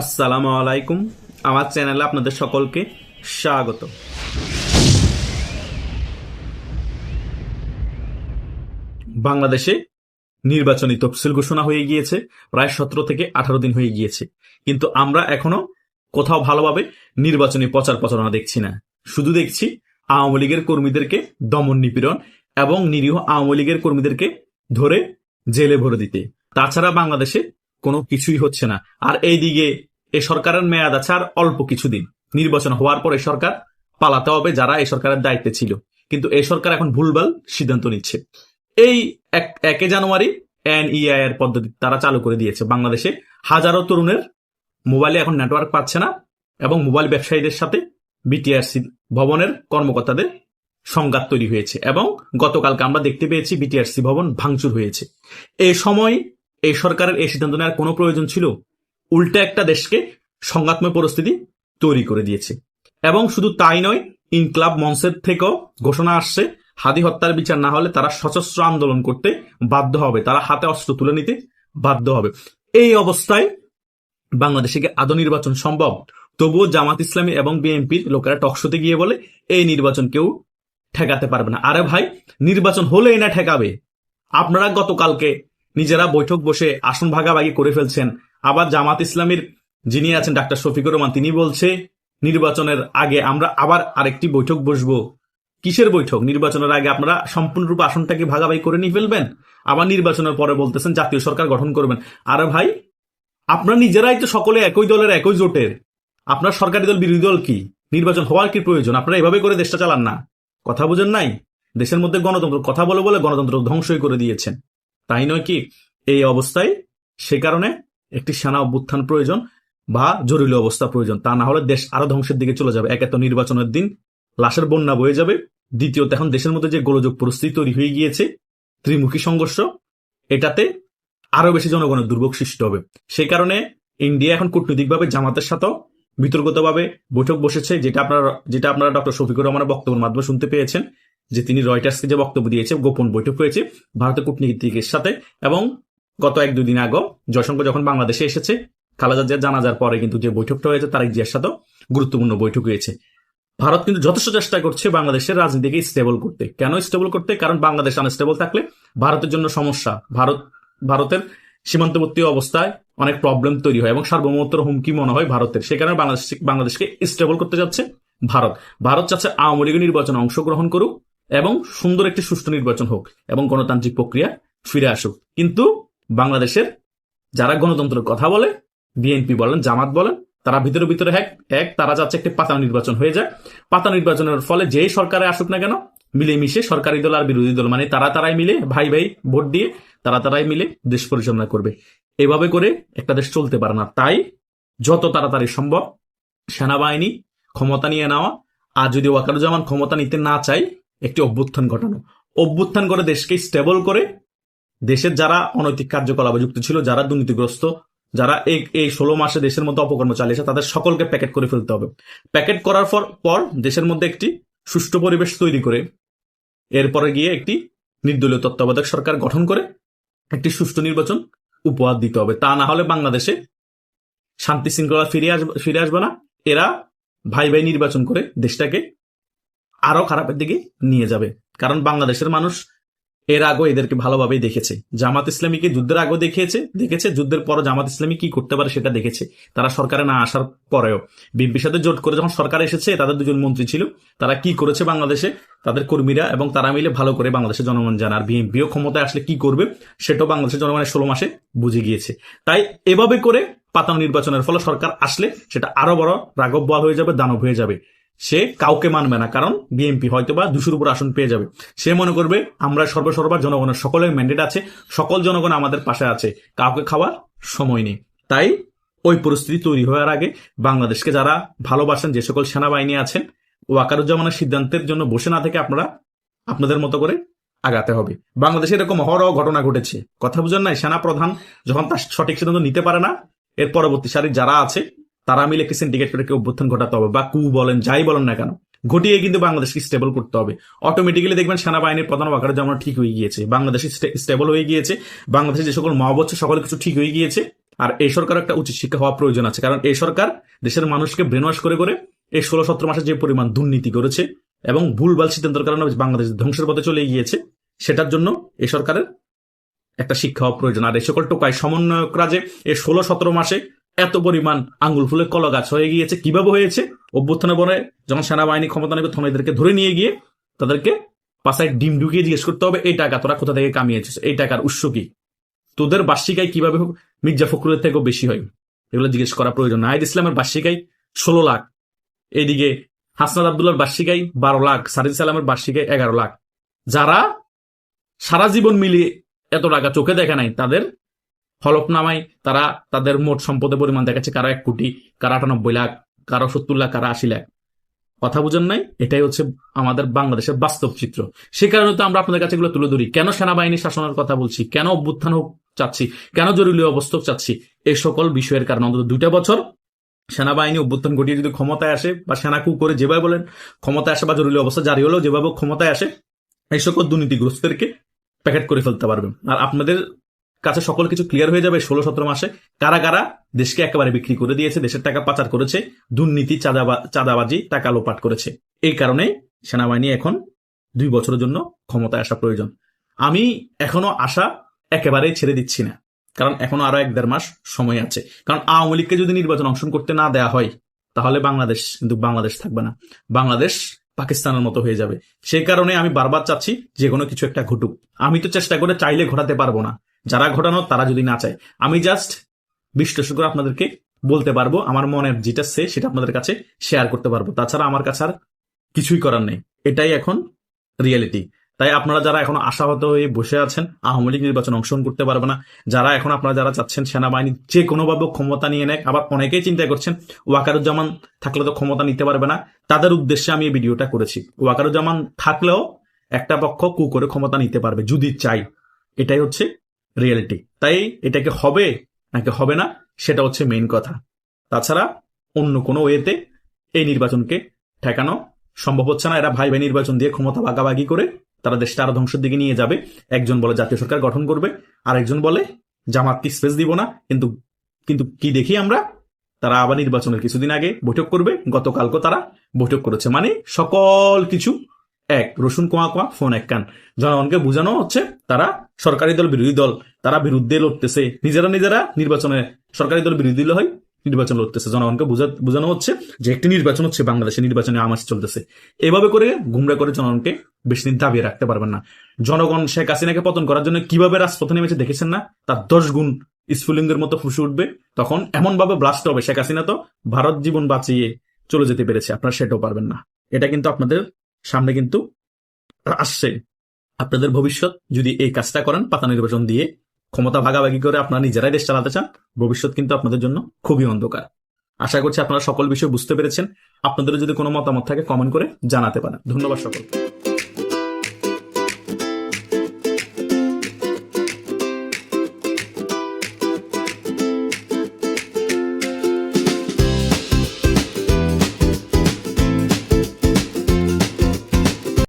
আসসালামু আলাইকুম। আমার চ্যানেলে আপনাদের সকলকে স্বাগত। বাংলাদেশে নির্বাচনী তফসিল ঘোষণা হয়ে গিয়েছে, প্রায় সতেরো থেকে আঠারো দিন হয়ে গিয়েছে। কিন্তু আমরা এখনও কোথাও ভালোভাবে নির্বাচনী প্রচার প্রচারণা দেখছি না। শুধু দেখছি আওয়ামী লীগের কর্মীদেরকে দমন নিপীড়ন এবং নিরীহ আওয়ামী লীগের কর্মীদেরকে ধরে জেলে ভরে দিতে। তাছাড়া বাংলাদেশে কোনো কিছুই হচ্ছে না। আর এইদিকে এ সরকারের মেয়াদ আছে আর অল্প কিছুদিন নির্বাচন হওয়ার পর এ সরকার পালাতে হবে যারা এই সরকারের দায়িত্বে ছিল। কিন্তু এই সরকার এখন ভুলভাল সিদ্ধান্ত নিচ্ছে। এই এক- জানুয়ারি এন এনইআই এর পদ্ধতি তারা চালু করে দিয়েছে। বাংলাদেশে হাজারো তরুণের মোবাইলে এখন নেটওয়ার্ক পাচ্ছে না এবং মোবাইল ব্যবসায়ীদের সাথে বিটিআরসি ভবনের কর্মকর্তাদের সংঘাত তৈরি হয়েছে এবং গতকালকে আমরা দেখতে পেয়েছি বিটিআরসি ভবন ভাঙচুর হয়েছে। এই সময় এই সরকারের এই সিদ্ধান্ত নেওয়ার কোনো প্রয়োজন ছিল? উল্টা একটা দেশকে সংঘাতময় পরিস্থিতি তৈরি করে দিয়েছে। এবং শুধু তাই নয়, ইনক্লাব মঞ্চের থেকেও ঘোষণা আসছে, হাদি হত্যার বিচার না হলে তারা সশস্ত্র আন্দোলন করতে বাধ্য হবে। তারা হাতে অস্ত্র তুলে নিতে বাধ্য হবে। এই অবস্থায় বাংলাদেশে কি আদৌ নির্বাচন সম্ভব? তবুও জামাত ইসলামী এবং বিএনপির লোকেরা টকশোতে গিয়ে বলে, এই নির্বাচন কেউ ঠেকাতে পারবে না। আরে ভাই, নির্বাচন হলেই না ঠেকাবে। আপনারা গতকালকে নিজেরা বৈঠক বসে আসন ভাগাভাগি করে ফেলছেন। আবার জামাত ইসলামীর যিনি আছেন ডাক্তার শফিকুর রহমান, তিনি বলছে, নির্বাচনের আগে আমরা আবার আরেকটি বৈঠক বসবো। কিসের বৈঠক? নির্বাচনের আগে আপনারা সম্পূর্ণরূপে আসনটাকে ভাগাভাগি করে নিয়ে ফেলবেন? আবার নির্বাচনের পরে বলতেছেন, জাতীয় সরকার গঠন করবেন। আরে ভাই, আপনারা নিজেরাই তো সকলে একই দলের একই জোটের। আপনার সরকারি দল, বিরোধী দল কি? নির্বাচন হওয়ার কি প্রয়োজন? আপনারা এভাবে করে দেশটা চালান না। কথা বুঝেন নাই? দেশের মধ্যে গণতন্ত্র, কথা বলে বলে গণতন্ত্র ধ্বংসই করে দিয়েছেন। তাই নয় কি, এই অবস্থায় সে কারণে একটি সেনা অভ্যুত্থান প্রয়োজন বা জরুরি অবস্থা প্রয়োজন। তা না হলে দেশ আরও ধ্বংসের দিকে চলে যাবে। একে তো নির্বাচনের দিন লাশের বন্যা বয়ে যাবে। দ্বিতীয়ত, এখন দেশের মধ্যে যে গোলযোগ পরিস্থিতি তৈরি হয়ে গিয়েছে, ত্রিমুখী সংঘর্ষ, এটাতে আরও বেশি জনগণের দুর্ভোগ সৃষ্টি হবে। সে কারণে ইন্ডিয়া এখন কূটনৈতিকভাবে জামাতের সাথেও বিতর্কতভাবে বৈঠক বসেছে, যেটা আপনারা যেটা আপনারা ডক্টর শফিকুর রহমানের বক্তব্যের মাধ্যমে শুনতে পেয়েছেন। যে তিনি রয়টার্সকে যে বক্তব্য দিয়েছে, গোপন বৈঠক হয়েছে ভারতের কূটনীতিকের সাথে এবং গত এক দুদিন আগে জয়শঙ্কর যখন বাংলাদেশে এসেছে, খালেদা জিয়া জানাজার পরে কিন্তু যে বৈঠকটা হয়েছে, তারেক জিয়ার সাথেও গুরুত্বপূর্ণ বৈঠক হয়েছে। ভারত কিন্তু যথেষ্ট চেষ্টা করছে বাংলাদেশের রাজনীতিকে স্টেবল করতে। কেন স্টেবল করতে? কারণ বাংলাদেশ আনস্টেবল থাকলে ভারতের জন্য সমস্যা। ভারত, ভারতের সীমান্তবর্তী অবস্থায় অনেক প্রবলেম তৈরি হয় এবং সার্বভৌমত্বের হুমকি মনে হয় ভারতের। সে কারণে বাংলাদেশ, বাংলাদেশকে স্টেবল করতে যাচ্ছে ভারত। ভারত চাচ্ছে আওয়ামী লীগের নির্বাচনে অংশগ্রহণ করুক এবং সুন্দর একটি সুষ্ঠু নির্বাচন হোক এবং গণতান্ত্রিক প্রক্রিয়া ফিরে আসুক। কিন্তু বাংলাদেশের যারা গণতন্ত্রের কথা বলে, বিএনপি বলেন, জামাত বলেন, তারা ভিতরে ভিতরে এক এক, তারা যাচ্ছে একটি পাতা নির্বাচন হয়ে যায় পাতা নির্বাচনের ফলে যেই সরকারে আসুক না কেন, মিলেমিশে সরকারি দল আর বিরোধী দল মানে তারা তারাই মিলে, ভাই ভাই ভোট দিয়ে তারা তারাই মিলে দেশ পরিচালনা করবে। এভাবে করে একটা দেশ চলতে পারে না। তাই যত তাড়াতাড়ি সম্ভব সেনাবাহিনী ক্ষমতা নিয়ে নেওয়া, আর যদি ওয়াকারুজ্জামান ক্ষমতা নিতে না চায় একটি অভ্যুত্থান ঘটানো। অভ্যুত্থান করে দেশকে স্টেবল করে, দেশের যারা অনৈতিক কার্যকলাপে যুক্ত ছিল, যারা দুর্নীতিগ্রস্ত, যারা এই এই ষোলো মাসে দেশের মধ্যে অপকর্ম চালিয়েছে, তাদের সকলকে প্যাকেট করে ফেলতে হবে। প্যাকেট করার পর পর দেশের মধ্যে একটি সুষ্ঠু পরিবেশ তৈরি করে, এরপরে গিয়ে একটি নির্দলীয় তত্ত্বাবধায়ক সরকার গঠন করে, একটি সুষ্ঠু নির্বাচন উপহার দিতে হবে। তা না হলে বাংলাদেশে শান্তি শৃঙ্খলা ফিরে আসবে ফিরে আসবে না। এরা ভাই ভাই নির্বাচন করে দেশটাকে আরও খারাপের দিকে নিয়ে যাবে। কারণ বাংলাদেশের মানুষ এর আগেও এদেরকে ভালোভাবেই দেখেছে। জামাত ইসলামীকে যুদ্ধের আগেও দেখিয়েছে, দেখেছে, যুদ্ধের পর জামাত ইসলামী কি করতে পারে সেটা দেখেছে। তারা সরকারে না আসার পরেও। বিএনপির সাথে জোট করে যখন সরকার এসেছে, তাদের দুজন মন্ত্রী ছিল, তারা কি করেছে বাংলাদেশে? তাদের কর্মীরা এবং তারা মিলে ভালো করে বাংলাদেশের জনগণ জানে। আর বিএনপিও ক্ষমতায় আসলে কি করবে, সেটাও বাংলাদেশের জনগণের ষোলো মাসে বুঝে গিয়েছে। তাই এভাবে করে পাতাম নির্বাচনের ফলে সরকার আসলে সেটা আরও বড় রাঘব বল হয়ে যাবে, দানব হয়ে যাবে। সে কাউকে মানবে না, কারণ বিএনপি হয়তো বা দুশোর উপর আসন পেয়ে যাবে। সে মনে করবে, আমরা সর্বসর্বা জনগণের সকলের ম্যান্ডেট আছে, সকল জনগণ আমাদের পাশে আছে, কাউকে খাওয়ার সময় নেই। তাই ওই পরিস্থিতি তৈরি হওয়ার আগে বাংলাদেশকে যারা ভালোবাসেন, যে সকল সেনাবাহিনী আছেন, ওয়াকারুজ্জামানের সিদ্ধান্তের জন্য বসে না থেকে আপনারা আপনাদের মতো করে আগাতে হবে। বাংলাদেশে এরকম অহরহ ঘটনা ঘটেছে। কথা বুঝেন নাই সেনা প্রধান যখন তার সঠিক সিদ্ধান্ত নিতে পারে না, এর পরবর্তী সারির যারা আছে তারা মিলে একটি সিন্ডিকেট করে কেউ অভ্যুত্থান ঘটাতে হবে বা কু বলেন, যাই বলেন না কেন, ঘটিয়ে কিন্তু বাংলাদেশকে স্টেবল করতে হবে। অটোমেটিক্যালি দেখবেন সেনাবাহিনীর প্রধান ওয়াকার যেমন ঠিক হয়ে গিয়েছে বাংলাদেশ স্টেবল হয়ে গিয়েছে বাংলাদেশে যে সকল মহাবচ্চ সকল কিছু ঠিক হয়ে গিয়েছে, আর এই সরকার একটা উচিত শিক্ষা হওয়া প্রয়োজন আছে, কারণ এই সরকার দেশের মানুষকে ব্রেনওয়াশ করে করে এই ষোলো সতেরো মাসে যে পরিমাণ দুর্নীতি করেছে এবং ভুলভাল সিদ্ধান্তের কারণে বাংলাদেশ ধ্বংসের পথে চলে গিয়েছে, সেটার জন্য এই সরকারের একটা শিক্ষা হওয়া প্রয়োজন। আর এই সকল টোকাই সমন্বয়করা যে এই ষোলো সতেরো মাসে এত পরিমাণ আঙ্গুল ফুলে কলা গাছ হয়ে গিয়েছে। কীভাবে হয়েছে? অভ্যুত্থানে বলে যখন সেনাবাহিনী ক্ষমতা নেবে, তখন এদেরকে ধরে নিয়ে গিয়ে তাদেরকে পাশায় ডিম ঢুকিয়ে জিজ্ঞেস করতে হবে, এই টাকা তোরা কোথা থেকে কামিয়েছিস? এই টাকার উৎস কি? তোদের বার্ষিকায় কীভাবে মির্জা ফখরুলের থেকেও বেশি হয়। এগুলো জিজ্ঞেস করা প্রয়োজন। নাহিদ ইসলামের বার্ষিকায় ষোলো লাখ, এইদিকে হাসনাদ আবদুল্লার বার্ষিকায় বারো লাখ সারিদ সালামের বার্ষিকায় এগারো লাখ। যারা সারা জীবন মিলিয়ে এত টাকা চোখে দেখে নাই, তাদের হলফনামায় তারা তাদের মোট সম্পদের পরিমাণ দেখাচ্ছে কারও এক কোটি, কারও আটানব্বই লাখ, কারও সত্তর লাখ, কারও আশি লাখ। কথা বুঝেন নাই? এটাই হচ্ছে আমাদের বাংলাদেশের বাস্তব চিত্র। সে কারণে তো আমরা আপনাদের কাছে এগুলো তুলে ধরি। কেন সেনাবাহিনী শাসনের কথা বলছি? কেন অভ্যুত্থান হোক চাচ্ছি? কেন জরুরি অবস্থা চাচ্ছি? এই সকল বিষয়ের কারণে অন্তত দুইটা বছর সেনাবাহিনী অভ্যুত্থান ঘটিয়ে যদি ক্ষমতায় আসে বা সেনা কু করে যেভাবে বলেন, ক্ষমতায় আসে বা জরুরি অবস্থা জারি হলেও যেভাবে ক্ষমতায় আসে, এই সকল দুর্নীতিগ্রস্তদেরকে প্যাকেট করে ফেলতে পারবেন। আর আপনাদের কাছে সকল কিছু ক্লিয়ার হয়ে যাবে ষোলো সতেরো মাসে। কারা কারা? দেশকে একেবারে বিক্রি করে দিয়েছে, দেশের টাকা পাচার করেছে, দুর্নীতি, চাঁদাবা- চাঁদাবাজি, টাকা লোপাট করেছে। এই কারণে সেনাবাহিনী এখন দুই বছরের জন্য ক্ষমতায় আসা প্রয়োজন। আমি এখনও আশা একেবারে ছেড়ে দিচ্ছি না, কারণ এখনও আরও এক দেড় মাস সময় আছে। কারণ আওয়ামী লীগকে যদি নির্বাচন অংশগ্রহণ করতে না দেয়া হয়, তাহলে বাংলাদেশ কিন্তু বাংলাদেশ থাকবে না। বাংলাদেশ পাকিস্তানের মতো হয়ে যাবে। সেই কারণে আমি বারবার চাচ্ছি যে কোনো কিছু একটা ঘটুক। আমি তো চেষ্টা করে চাইলে ঘটাতে পারব না। যারা ঘটানো তারা যদি না চায়। আমি জাস্ট বিশ্লেষণ করে আপনাদেরকে বলতে পারব, আমার মনের যেটা সে সেটা আপনাদের কাছে শেয়ার করতে পারব। তাছাড়া আমার কাছে আর কিছুই করার নেই। এটাই এখন রিয়েলিটি তাই আপনারা যারা এখন আশাহত হয়ে বসে আছেন, আওয়ামী লীগ নির্বাচন অংশগ্রহণ করতে পারবে না, যারা এখন আপনারা যারা চাচ্ছেন সেনাবাহিনী যে কোনোভাবে ক্ষমতা নিয়ে নেয় আবার অনেকেই চিন্তা করছেন ওয়াকারুজ্জামান থাকলে তো ক্ষমতা নিতে পারবে না, তাদের উদ্দেশ্যে আমি এই ভিডিওটা করেছি। ওয়াকারুজ্জামান থাকলেও একটা পক্ষ কু করে ক্ষমতা নিতে পারবে, যদি চাই এটাই হচ্ছে রিয়েলিটি তাই এটাকে হবে নাকি হবে না, সেটা হচ্ছে মেইন কথা। তাছাড়া অন্য কোনো ওয়েতে এই নির্বাচনকে ঠেকানো সম্ভব হচ্ছে না। এরা ভাই ভাই নির্বাচন দিয়ে ক্ষমতা ভাগাভাগি করে তারা দেশটা আরও ধ্বংসের দিকে নিয়ে যাবে। একজন বলে জাতীয় সরকার গঠন করবে আর একজন বলে জামাতকে স্পেস দিব না। কিন্তু কিন্তু কি দেখি আমরা? তারা আবার নির্বাচনের কিছুদিন আগে বৈঠক করবে, গতকালকে তারা বৈঠক করেছে। মানে সকল কিছু এক, রসুন কোয়া কোয়া, ফোন এক কান। জনগণকে বোঝানো হচ্ছে তারা সরকারি দল, বিরোধী দল, তারা বিরুদ্ধে লড়তেছে। নিজেরা নিজেরা নির্বাচনে সরকারি দল, বিরোধী হয় নির্বাচন লড়তেছে। জনগণকে বোঝানো হচ্ছে যে একটি নির্বাচন হচ্ছে বাংলাদেশে নির্বাচনে আমাস চলতেছে। এভাবে করে গুমরা করে জনগণকে বেশি দিন দাবিয়ে রাখতে পারবেন না। জনগণ শেখ হাসিনাকে পতন করার জন্য কীভাবে রাজপথে নেমেছে দেখেছেন না? তার দশ গুণ স্ফুলিঙ্গের মতো ফুসে উঠবে। তখন এমন ভাবে ব্লাস্ট হবে। শেখ হাসিনা তো ভারত জীবন বাঁচিয়ে চলে যেতে পেরেছে। আপনারা সেটাও পারবেন না। এটা কিন্তু আপনাদের সামনে কিন্তু আসছে। আপনাদের ভবিষ্যৎ যদি এই কাজটা করেন, পাতা নির্বাচন দিয়ে ক্ষমতা ভাগাভাগি করে আপনারা নিজেরাই দেশ চালাতে চান, ভবিষ্যৎ কিন্তু আপনাদের জন্য খুবই অন্ধকার। আশা করছি আপনারা সকল বিষয় বুঝতে পেরেছেন। আপনাদের যদি কোনো মতামত থাকে কমেন্ট করে জানাতে পারেন। ধন্যবাদ সকলকে।